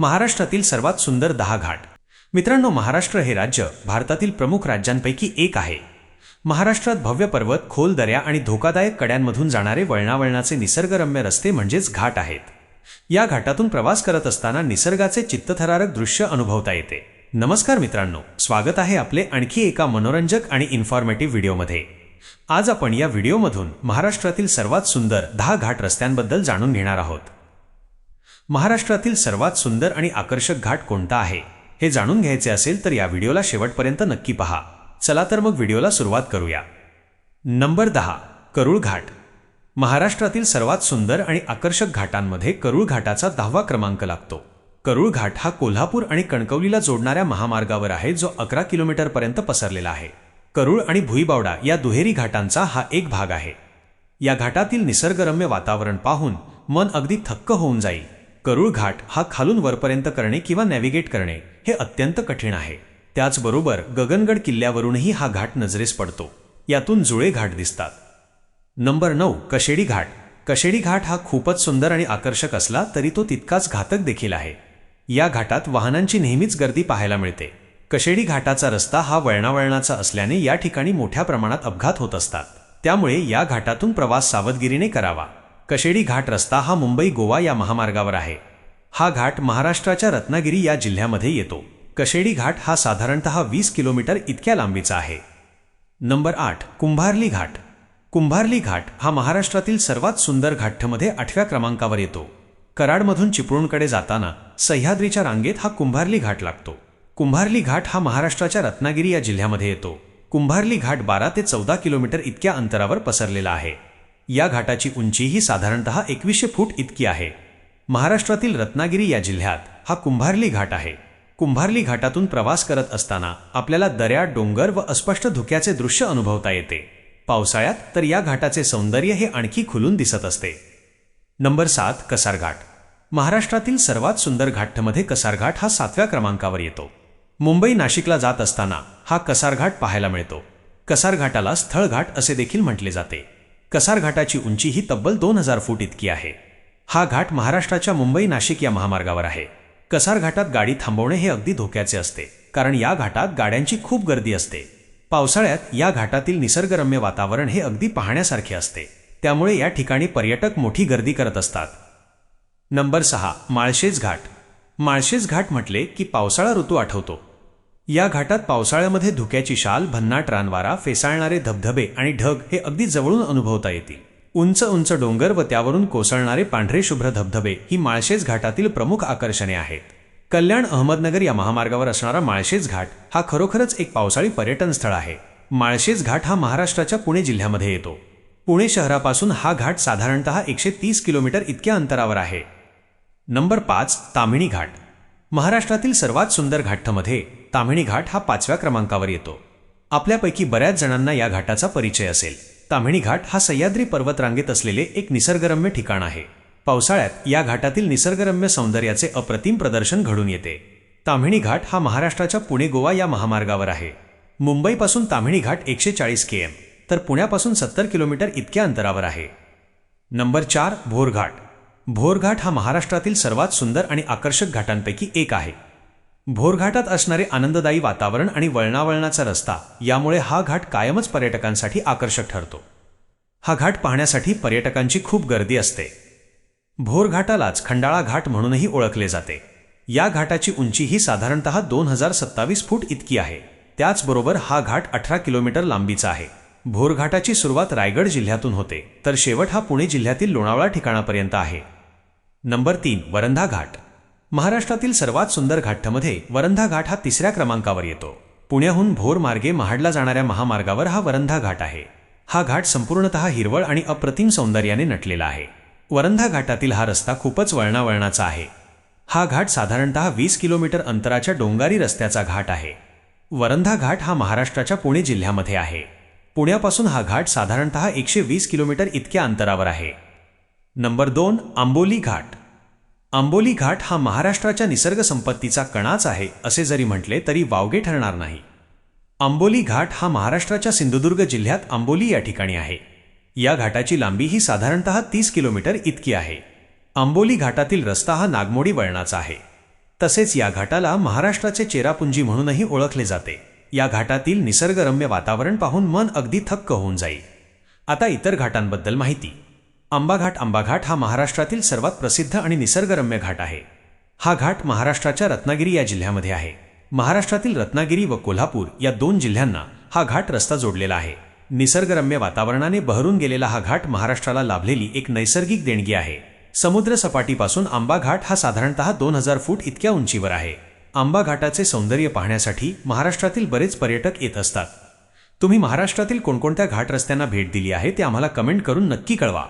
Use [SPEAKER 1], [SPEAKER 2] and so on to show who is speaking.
[SPEAKER 1] महाराष्ट्रातील सर्वात सुंदर दहा घाट मित्रांनो महाराष्ट्र हे राज्य भारतातील प्रमुख राज्यांपैकी एक आहे. महाराष्ट्रात भव्य पर्वत खोल दऱ्या आणि धोकादायक कड्यांमधून जाणारे वळणावळणाचे निसर्गरम्य रस्ते म्हणजेच घाट आहेत. या घाटातून प्रवास करत असताना निसर्गाचे चित्तथरारक दृश्य अनुभवता येते. नमस्कार मित्रांनो स्वागत आहे आपले आणखी एका मनोरंजक आणि इन्फॉर्मेटिव्ह व्हिडिओमध्ये. आज आपण या व्हिडिओमधून महाराष्ट्रातील सर्वात सुंदर दहा घाट रस्त्यांबद्दल जाणून घेणार आहोत. महाराष्ट्रातील सर्वात सुंदर आणि आकर्षक घाट कोणता आहे? हे जाणून घ्यायचे असेल तर या व्हिडिओला शेवटपर्यंत नक्की पहा. चला तर मग व्हिडिओला सुरुवात करूया. नंबर दहा करूळ घाट. महाराष्ट्रातील सर्वात सुंदर आणि आकर्षक घाटांमध्ये करूळ घाटाचा दहावा क्रमांक लागतो. करूळ घाट हा कोल्हापूर आणि कणकवलीला जोडणाऱ्या महामार्गावर आहे जो अकरा किलोमीटरपर्यंत पसरलेला आहे. करूळ आणि भुईबावडा या दुहेरी घाटांचा हा एक भाग आहे. या घाटातील निसर्गरम्य वातावरण पाहून मन अगदी थक्क होऊन जाईल. करूळ घाट हा खालून वरपर्यंत करणे किंवा नॅव्हिगेट करणे हे अत्यंत कठीण आहे. त्याचबरोबर गगनगड किल्ल्यावरूनही हा घाट नजरेस पडतो. यातून जुळे घाट दिसतात. नंबर नऊ कशेडी घाट. कशेडी घाट हा खूपच सुंदर आणि आकर्षक असला तरी तो तितकाच घातक देखील आहे. या घाटात वाहनांची नेहमीच गर्दी पाहायला मिळते. कशेडी घाटाचा रस्ता हा वळणावळणाचा असल्याने या ठिकाणी मोठ्या प्रमाणात अपघात होत असतात. त्यामुळे या घाटातून प्रवास सावधगिरीने करावा. कशेडी घाट रस्ता हा मुंबई गोवा या महामार्गावर आहे. हा घाट महाराष्ट्राच्या रत्नागिरी या जिल्ह्यामध्ये येतो. कशेडी घाट हा साधारणतः वीस किलोमीटर इतक्या लांबीचा आहे. नंबर आठ कुंभारली घाट. कुंभारली घाट हा महाराष्ट्रातील सर्वात सुंदर घाटमध्ये आठव्या क्रमांकावर येतो. कराडमधून चिपळूणकडे जाताना सह्याद्रीच्या रांगेत हा कुंभारली घाट लागतो. कुंभारली घाट हा महाराष्ट्राच्या रत्नागिरी या जिल्ह्यामध्ये येतो. कुंभारली घाट बारा ते चौदा किलोमीटर इतक्या अंतरावर पसरलेला आहे. या घाटाची उंचीही साधारणतः एकवीसशे फूट इतकी आहे. महाराष्ट्रातील रत्नागिरी या जिल्ह्यात हा कुंभारली घाट आहे. कुंभारली घाटातून प्रवास करत असताना आपल्याला दऱ्या डोंगर व अस्पष्ट धुक्याचे दृश्य अनुभवता येते. पावसाळ्यात तर या घाटाचे सौंदर्य हे आणखी खुलून दिसत असते. नंबर सात कसारघाट. महाराष्ट्रातील सर्वात सुंदर घाटमध्ये कसारघाट हा सातव्या क्रमांकावर येतो. मुंबई नाशिकला जात असताना हा कसारघाट पाहायला मिळतो. कसारघाटाला स्थळघाट असे देखील म्हटले जाते. कसारघाटाची उंची ही तब्बल दोन हजार फूट इतकी आहे. हा घाट महाराष्ट्राच्या मुंबई नाशिक या महामार्गावर आहे. कसारघाटात गाडी थांबवणे हे अगदी धोक्याचे असते कारण या घाटात गाड्यांची खूप गर्दी असते. पावसाळ्यात या घाटातील निसर्गरम्य वातावरण हे अगदी पाहण्यासारखे असते. त्यामुळे या ठिकाणी पर्यटक मोठी गर्दी करत असतात. नंबर सहा माळशेज घाट. माळशेज घाट म्हटले की पावसाळा ऋतू आठवतो. या घाटात पावसाळ्यामध्ये धुक्याची शाल भन्नाट रानवारा फेसाळणारे धबधबे आणि ढग हे अगदी जवळून अनुभवता येतील. उंच उंच डोंगर व त्यावरून कोसळणारे पांढरे शुभ्र धबधबे ही माळशेज घाटातील प्रमुख आकर्षणे आहेत. कल्याण अहमदनगर या महामार्गावर असणारा माळशेज घाट हा खरोखरच एक पावसाळी पर्यटन स्थळ आहे. माळशेज घाट हा महाराष्ट्राच्या पुणे जिल्ह्यामध्ये येतो. पुणे शहरापासून हा घाट साधारणतः एकशे तीस किलोमीटर इतक्या अंतरावर आहे. नंबर पाच तामिणी घाट. महाराष्ट्रातील सर्वात सुंदर घाटमध्ये तामिणी घाट हा पाचव्या क्रमांकावर येतो. आपल्यापैकी बऱ्याच जणांना या घाटाचा परिचय असेल. तामिणी घाट हा सह्याद्री पर्वतरांगेत असलेले एक निसर्गरम्य ठिकाण आहे. पावसाळ्यात या घाटातील निसर्गरम्य सौंदर्याचे अप्रतिम प्रदर्शन घडून येते. तामिणी घाट हा महाराष्ट्राच्या पुणे गोवा या महामार्गावर आहे. मुंबईपासून तामिणी घाट एकशे चाळीस के एम तर पुण्यापासून सत्तर किलोमीटर इतक्या अंतरावर आहे. नंबर चार भोरघाट. भोरघाट हा महाराष्ट्रातील सर्वात सुंदर आणि आकर्षक घाटांपैकी एक आहे. भोरघाटात असणारे आनंददायी वातावरण आणि वळणावळणाचा रस्ता यामुळे हा घाट कायमच पर्यटकांसाठी आकर्षक ठरतो. हा घाट पाहण्यासाठी पर्यटकांची खूप गर्दी असते. भोरघाटालाच खंडाळा घाट म्हणूनही ओळखले जाते. या घाटाची उंची ही साधारणतः दोन हजार सत्तावीस फूट इतकी आहे. त्याचबरोबर हा घाट अठरा किलोमीटर लांबीचा आहे. भोरघाटाची सुरुवात रायगड जिल्ह्यातून होते तर शेवट हा पुणे जिल्ह्यातील लोणावळा ठिकाणापर्यंत आहे. नंबर तीन वरंधा घाट. महाराष्ट्रातील सर्वात सुंदर घाटमध्ये वरंधा घाट हा तिसऱ्या क्रमांकावर येतो. पुण्याहून भोर मार्गे महाडला जाणाऱ्या महामार्गावर हा वरंधा घाट आहे. हा घाट संपूर्णतः हिरवळ आणि अप्रतिम सौंदर्याने नटलेला आहे. वरंधा घाटातील हा रस्ता खूपच वळणावळणाचा आहे. हा घाट साधारणतः वीस किलोमीटर अंतराच्या डोंगारी रस्त्याचा घाट आहे. वरंधा घाट हा महाराष्ट्राच्या पुणे जिल्ह्यामध्ये आहे. पुण्यापासून हा घाट साधारणतः एकशे वीस किलोमीटर इतक्या अंतरावर आहे. नंबर दोन आंबोली घाट. आंबोली घाट हा महाराष्ट्राच्या निसर्गसंपत्तीचा कणाच आहे असे जरी म्हटले तरी वावगे ठरणार नाही. आंबोली घाट हा महाराष्ट्राच्या सिंधुदुर्ग जिल्ह्यात आंबोली या ठिकाणी आहे. या घाटाची लांबी ही साधारणतः तीस किलोमीटर इतकी आहे. आंबोली घाटातील रस्ता हा नागमोडी वळणाचा आहे. तसेच या घाटाला महाराष्ट्राचे चेरापुंजी म्हणूनही ओळखले जाते. या घाटातील निसर्गरम्य वातावरण पाहून मन अगदी थक्क होऊन जाईल. आता इतर घाटांबद्दल माहिती. आंबाघाट आंबाघाट हा महाराष्ट्रातील सर्वात प्रसिद्ध आणि निसर्गरम्य घाट आहे. हा घाट महाराष्ट्राच्या रत्नागिरी या जिल्ह्यामध्ये आहे. महाराष्ट्रातील रत्नागिरी व कोल्हापूर या दोन जिल्ह्यांना हा घाट रस्ता जोडलेला आहे. निसर्गरम्य वातावरणाने बहरून गेलेला हा घाट महाराष्ट्राला लाभलेली एक नैसर्गिक देणगी आहे. समुद्र सपाटीपासून आंबा घाट हा साधारणतः दोन हजार फूट इतक्या उंचीवर आहे. आंबा घाटाचे सौंदर्य पाहण्यासाठी महाराष्ट्रातील बरेच पर्यटक येत असतात. तुम्ही महाराष्ट्रातील कोणकोणत्या घाट रस्त्यांना भेट दिली आहे ते आम्हाला कमेंट करून नक्की कळवा.